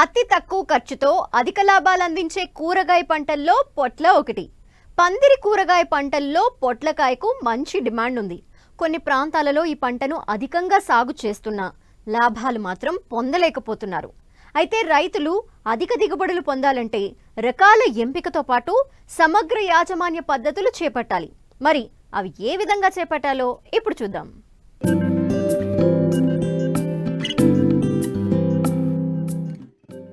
అతి తక్కువ ఖర్చుతో అధిక లాభాలు అందించే కూరగాయ పంటల్లో పొట్ల ఒకటి. పందిరి కూరగాయ పంటల్లో పొట్లకాయకు మంచి డిమాండ్ ఉంది. కొన్ని ప్రాంతాలలో ఈ పంటను అధికంగా సాగు చేస్తున్నా లాభాలు మాత్రం పొందలేకపోతున్నారు. అయితే రైతులు అధిక దిగుబడులు పొందాలంటే రకాల ఎంపికతో పాటు సమగ్ర యాజమాన్య పద్ధతులు చేపట్టాలి. మరి అవి ఏ విధంగా చేపట్టాలో ఇప్పుడు చూద్దాం.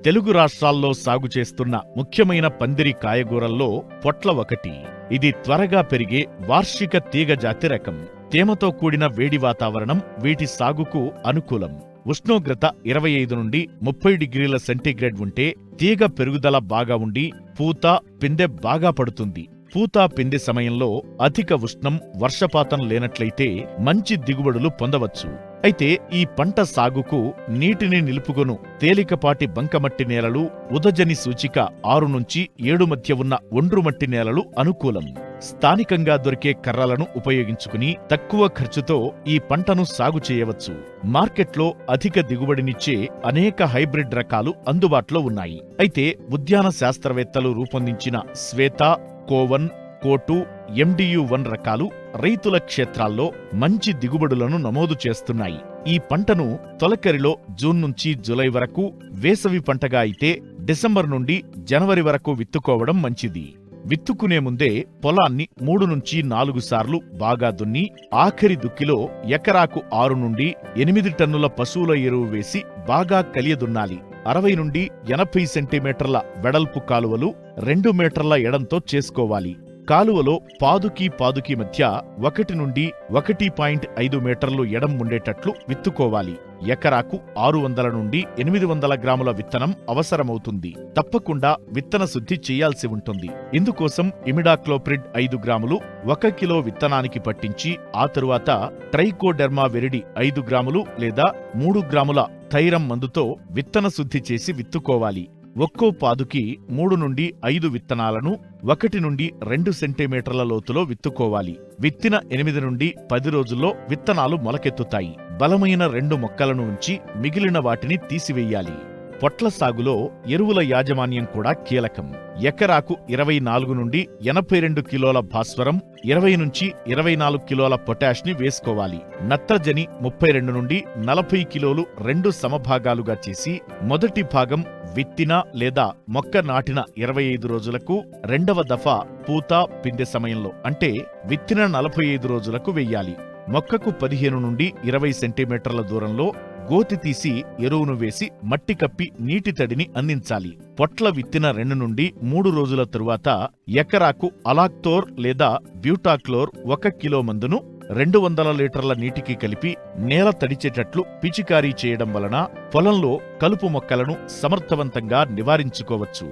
తెలుగు రాష్ట్రాల్లో సాగు చేస్తున్న ముఖ్యమైన పందిరి కాయగూరల్లో పొట్ల ఒకటి. ఇది త్వరగా పెరిగే వార్షిక తీగ జాతి రకం. తేమతో కూడిన వేడి వాతావరణం వీటి సాగుకు అనుకూలం. ఉష్ణోగ్రత ఇరవై ఐదు నుండి ముప్పై డిగ్రీల సెంటీగ్రేడ్ ఉంటే తీగ పెరుగుదల బాగా ఉండి పూత పిందె బాగా పడుతుంది. పూత పిందె సమయంలో అధిక ఉష్ణం వర్షపాతం లేనట్లయితే మంచి దిగుబడులు పొందవచ్చు. అయితే ఈ పంట సాగుకు నీటిని నిలుపుకొను. తేలికపాటి బంకమట్టి నేలలు ఉదజని సూచిక ఆరు నుంచి ఏడు మధ్య ఉన్న ఒండ్రుమట్టి నేలలు అనుకూలం. స్థానికంగా దొరికే కర్రలను ఉపయోగించుకుని తక్కువ ఖర్చుతో ఈ పంటను సాగు చేయవచ్చు. మార్కెట్లో అధిక దిగుబడినిచ్చే అనేక హైబ్రిడ్ రకాలు అందుబాటులో ఉన్నాయి. అయితే ఉద్యాన శాస్త్రవేత్తలు రూపొందించిన శ్వేత కోవన్ కోటు ఎండియు వన్ రకాలు రైతుల క్షేత్రాల్లో మంచి దిగుబడులను నమోదు చేస్తున్నాయి. ఈ పంటను తొలకరిలో జూన్ నుంచి జూలై వరకు వేసవి పంటగా అయితే డిసెంబర్ నుండి జనవరి వరకు విత్తుకోవడం మంచిది. విత్తుకునే ముందే పొలాన్ని మూడు నుంచి నాలుగు సార్లు బాగా దున్ని ఆఖరి దుక్కిలో ఎకరాకు ఆరు నుండి ఎనిమిది టన్నుల పశువుల ఎరువు వేసి బాగా కలియదున్నాలి. అరవై నుండి ఎనభై సెంటీమీటర్ల వెడల్పు కాలువలు రెండు మీటర్ల ఎడంతో చేసుకోవాలి. కాలువలో పాదుకి పాదుకి మధ్య ఒకటి నుండి ఒకటి పాయింట్ ఐదు మీటర్లు ఎడం ఉండేటట్లు విత్తుకోవాలి. ఎకరాకు ఆరు వందల నుండి ఎనిమిది వందల గ్రాముల విత్తనం అవసరమవుతుంది. తప్పకుండా విత్తన శుద్ధి చేయాల్సి ఉంటుంది. ఇందుకోసం ఇమిడాక్లోప్రిడ్ ఐదు గ్రాములు ఒక కిలో విత్తనానికి పట్టించి ఆ తరువాత ట్రైకోడెర్మా వెరిడి ఐదు గ్రాములు లేదా మూడు గ్రాముల థైరం మందుతో విత్తన శుద్ధి చేసి విత్తుకోవాలి. ఒక్కో పాదుకి మూడు నుండి ఐదు విత్తనాలను ఒకటి నుండి రెండు సెంటీమీటర్ల లోతులో విత్తుకోవాలి. విత్తిన ఎనిమిది నుండి పది రోజుల్లో విత్తనాలు మొలకెత్తుతాయి. బలమైన రెండు మొక్కలను ఉంచి మిగిలిన వాటిని తీసివేయాలి. పొట్ల సాగులో ఎరువుల యాజమాన్యం కూడా కీలకం. ఎకరాకు ఇరవై నాలుగు నుండి ఎనభై రెండు కిలోల భాస్వరం ఇరవై నుంచి ఇరవై నాలుగు కిలోల పొటాష్ని వేసుకోవాలి. నత్రజని ముప్పై రెండు నుండి నలభై కిలోలు రెండు సమభాగాలుగా చేసి మొదటి భాగం విత్తిన లేదా మొక్క నాటిన ఇరవై ఐదు రోజులకు రెండవ దఫా పూత పిందె సమయంలో అంటే విత్తిన నలభై ఐదు రోజులకు వెయ్యాలి మొక్కకు పదిహేను నుండి ఇరవై సెంటీమీటర్ల దూరంలో గోతి తీసి ఎరువును వేసి మట్టి కప్పి నీటి తడిని అందించాలి. పొట్ల విత్తిన రెండు నుండి మూడు రోజుల తరువాత ఎకరాకు అలాక్తోర్ లేదా బ్యూటాక్లోర్ ఒక కిలో మందును రెండు వందల లీటర్ల నీటికి కలిపి నేల తడిచేటట్లు పిచికారీ చేయడం వలన పొలంలో కలుపు మొక్కలను సమర్థవంతంగా నివారించుకోవచ్చు.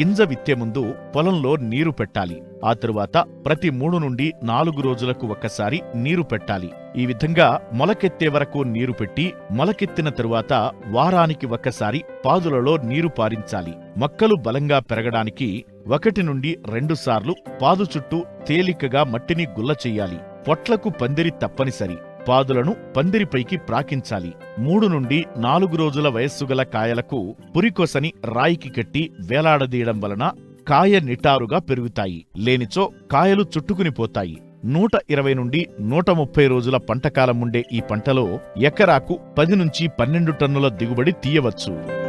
గింజ విత్తే ముందు పొలంలో నీరు పెట్టాలి. ఆ తరువాత ప్రతి మూడు నుండి నాలుగు రోజులకు ఒక్కసారి నీరు పెట్టాలి. ఈ విధంగా మొలకెత్తే వరకు నీరు పెట్టి మొలకెత్తిన తరువాత వారానికి ఒక్కసారి పాదులలో నీరు పారించాలి. మొక్కలు బలంగా పెరగడానికి ఒకటి నుండి రెండు సార్లు పాదు చుట్టూ తేలికగా మట్టిని గుల్ల చెయ్యాలి పొట్లకు పందిరి తప్పనిసరి. పాదులను పందిరిపైకి ప్రాకించాలి. మూడు నుండి నాలుగు రోజుల వయస్సు గల కాయలకు పురికొసని రాయికి కట్టి వేలాడదీయడం వలన కాయ నిటారుగా పెరుగుతాయి. లేనిచో కాయలు చుట్టుకుని పోతాయి. నూట ఇరవై నుండి నూట ముప్పై రోజుల పంటకాలం ఉండే ఈ పంటలో ఎకరాకు పది నుంచి పన్నెండు టన్నుల దిగుబడి తీయవచ్చు.